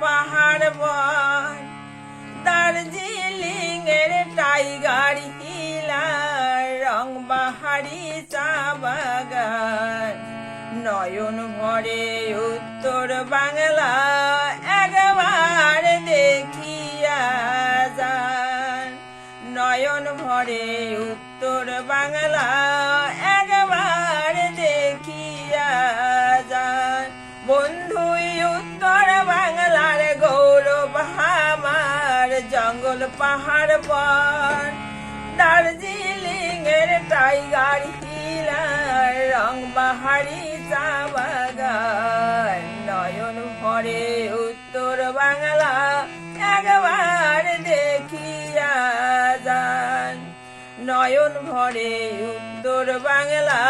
পাহাড় বন দার্জিলিং এর টাইগার হিলার রং বাহারি চা বাগান। নয়ন ভরে উত্তর বাংলা, একবার দেখিয়া যান। নয়ন ভরে উত্তর বাংলা, একবার উত্তর বাংলার গৌরব আমার জঙ্গল পাহাড় বন দার্জিলিং এর টাইগার হিলার রং বাহারি নয়ন ভরে উত্তর বাংলা একবার দেখিয়া যান। নয়ন ভরে উত্তর বাংলা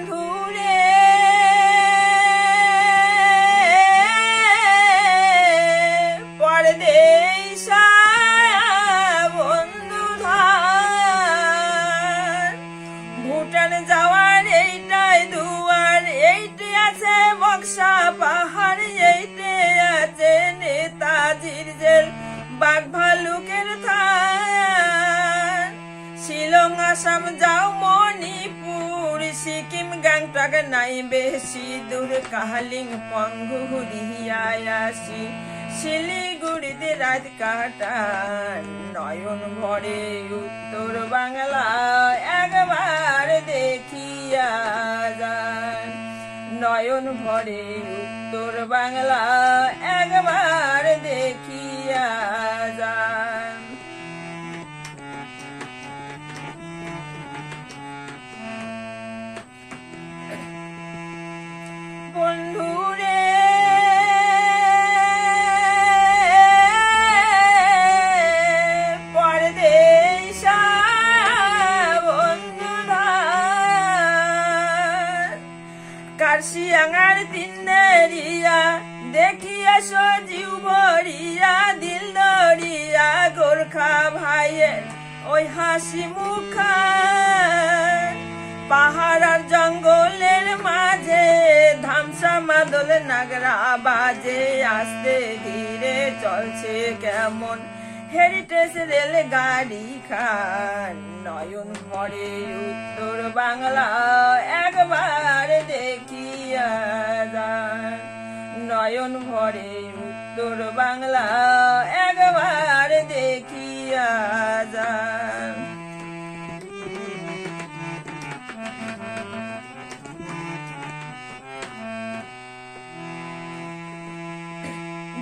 বন্ধুরে। পরদেশা বন্ধু ভুটান যাওয়ার দুয়ার, এইটি আছে পাহাড়, এইটি আছে নেতাজির জেল। বাঘ ভালুকের থান শিলং আসাম যাও, মণিপুর, সিকিম, গ্যাংটক, নাই বেশি দূর কাহালিং পঙ্গু রিয়াসি শিলিগুড়িতে রাত কাটান। নয়ন ভরে উত্তর বাংলা, একবার দেখিয়া যান। নয়ন ভরে উত্তর বাংলা, একবার দেখিয়া বন্ধুরে। পরদেশা কার্শিয়াঙার তিন্দেরিয়া, দেখিয়া সজিউ ভরিয়া দিল দরিয়া, গোর্খা ভাইয়ের ওই হাসি মুখার পাহাড় ধামসা নাগরা বাজে, আসতে ধীরে চলছে কেমন? হেরিটেজ রেল গাড়ি খান, নয়ন ভরে উত্তর বাংলা, একবার দেখিয়া যান। নয়ন ভরে উত্তর বাংলা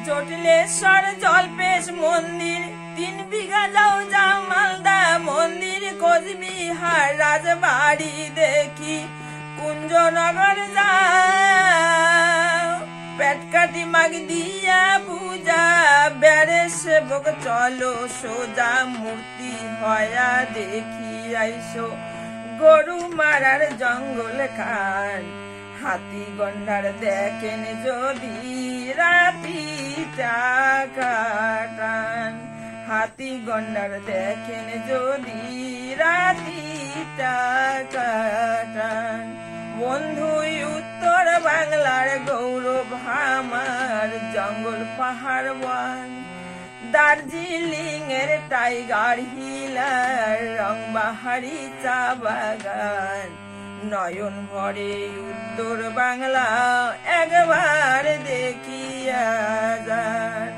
জটিলেশ্বর জলপেশ মন্দির। তিন বিঘা যাও যাও মালদা মন্দির। কোচবিহার রাজবাড়ি দেখি। কুঞ্জনগর যা পেটকাটি মাগ দিয়া পূজা। বেড়ে সেবক চলো, সোজা মূর্তি হয়া দেখি আইসো গরু মারার জঙ্গল খান হাতি গন্ডার দেখেন যদি রাতি কাটান হাতি গন্ডার দেখেন যদি রাতি কাটান বন্ধুই উত্তর বাংলার গৌরব আমার জঙ্গল পাহাড় বন দার্জিলিং এর টাইগার হিলার রং বাহারি চা বাগান। নয়ন ভরে উত্তর বাংলা একবার দেখিয়া যান।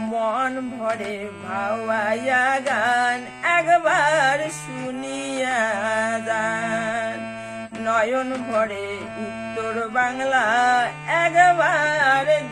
মন ভরে ভাওয়াইয়া গান একবার শুনিয়া যান। নয়ন ভরে উত্তর বাংলা একবার